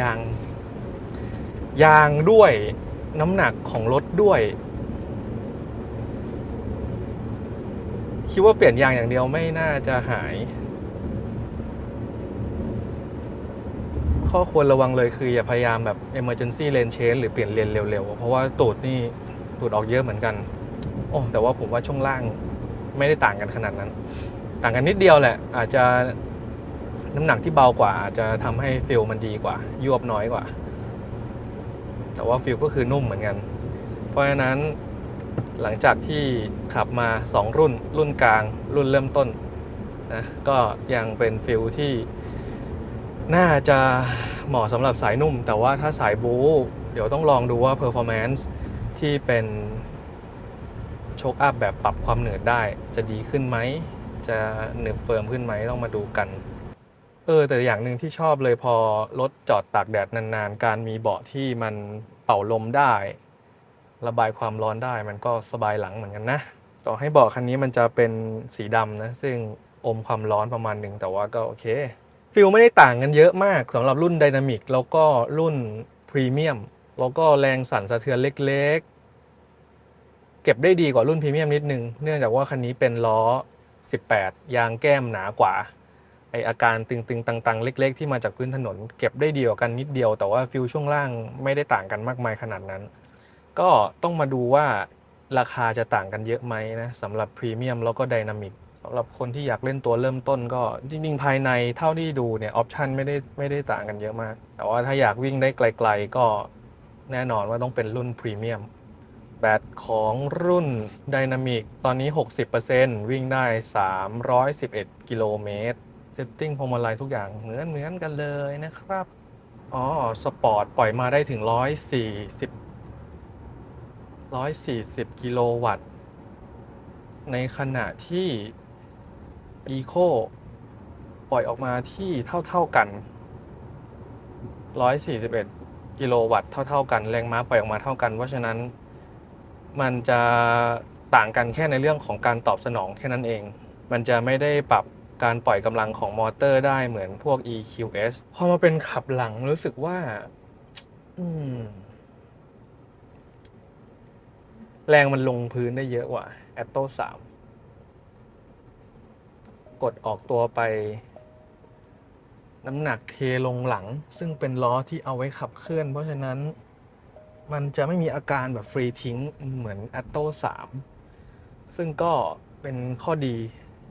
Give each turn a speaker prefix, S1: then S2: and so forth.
S1: ยาง ยางด้วยน้ำหนักของรถด้วย คิดว่าเปลี่ยนยางอย่างเดียวไม่น่าจะหาย ข้อควรระวังเลยคืออย่าพยายามแบบ emergency lane change หรือเปลี่ยนเลนเร็วๆ เพราะว่าตูดนี่ตูดออกเยอะเหมือนกัน โอ้แต่ว่าผมว่าช่วงล่างไม่ได้ต่างกันขนาดนั้น ต่างกันนิดเดียวแหละ อาจจะ น้ำหนักที่เบากว่าอาจจะทำให้ฟิลมันดีกว่า ยวบน้อยกว่า แต่ว่าฟิลก็คือนุ่มเหมือนกัน เพราะฉะนั้นหลังจากที่ขับมา 2 รุ่น รุ่นกลาง รุ่นเริ่มต้นนะก็ยังเป็นฟิลที่น่าจะเหมาะสำหรับสายนุ่ม แต่ว่าถ้าสายบู๊เดี๋ยวต้องลองดูว่า performance ที่เป็นโชคอัพแบบปรับความเหนืดได้ จะดีขึ้นไหม จะหนึบเฟิร์มขึ้นไหมต้องมาดูกัน เออแต่อย่างหนึ่งที่ชอบเลยพอรถจอดตากแดดนานๆ การมีเบาะที่มันเป่าลมได้ ระบายความร้อนได้มันก็สบายหลังเหมือนกันนะ ต่อให้เบาะคันนี้มันจะเป็นสีดำนะ ซึ่งอมความร้อนประมาณหนึ่งแต่ว่าก็โอเคฟิลไม่ได้ต่างกันเยอะมากสำหรับรุ่นไดนามิกแล้วก็รุ่นพรีเมียมแล้วก็แรงสั่นสะเทือนเล็กๆ เก็บได้ดีกว่ารุ่นพรีเมียมนิดนึง เนื่องจากว่าคันนี้เป็นล้อ 18 ยางแก้มหนากว่า ไออาการตึงๆตังๆ เล็ก ๆ ที่มาจากพื้นถนน เก็บได้เดีกว่ากันนิดเดียว แต่ว่าฟิลช่วงล่างไม่ได้ต่างกันมากมายขนาดนั้น ก็ต้องมาดูว่าราคาจะต่างกันเยอะไหมนะสำหรับพรีเมียมแล้วก็ไดนามิกสำหรับคนที่อยากเล่นตัวเริ่มต้นก็จริงๆ ภายในเท่าที่ดูเนี่ยออปชันไม่ได้ไม่ได้ต่างกันเยอะมาก แต่ว่าถ้าอยากวิ่งได้ไกล ๆ ก็แน่นอนว่าต้องเป็นรุ่นพรีเมียมแบตของรุ่น Dynamic ตอนนี้ 60%วิ่งได้ 311 กิโลเมตร เซตติ้งพวงมาลัยทุกอย่างเหมือนเหมือนกันเลยนะครับ อ๋อ สปอร์ตปล่อยมาได้ถึง 140 140 กิโลวัตต์ ในขณะที่ Eco ปล่อยออกมาที่เท่า ๆกัน 141 กิโลวัตต์เท่า ๆ กัน แรงม้าปล่อยออกมาเท่ากัน เพราะฉะนั้นมันจะต่างกันแค่ในเรื่องของการตอบสนองแค่นั้นเอง มันจะไม่ได้ปรับ การปล่อยกำลังของมอเตอร์ได้เหมือนพวก EQS พอมาเป็นขับหลังรู้สึกว่าแรงมันลงพื้นได้เยอะกว่า a t t o 3 กดออกตัวไป น้ำหนักเทลงหลัง ซึ่งเป็นล้อที่เอาไว้ขับเคลื่อน เพราะฉะนั้นมันจะไม่มีอาการแบบฟรีทิ้งเหมือน a t t o 3 ซึ่งก็เป็นข้อดี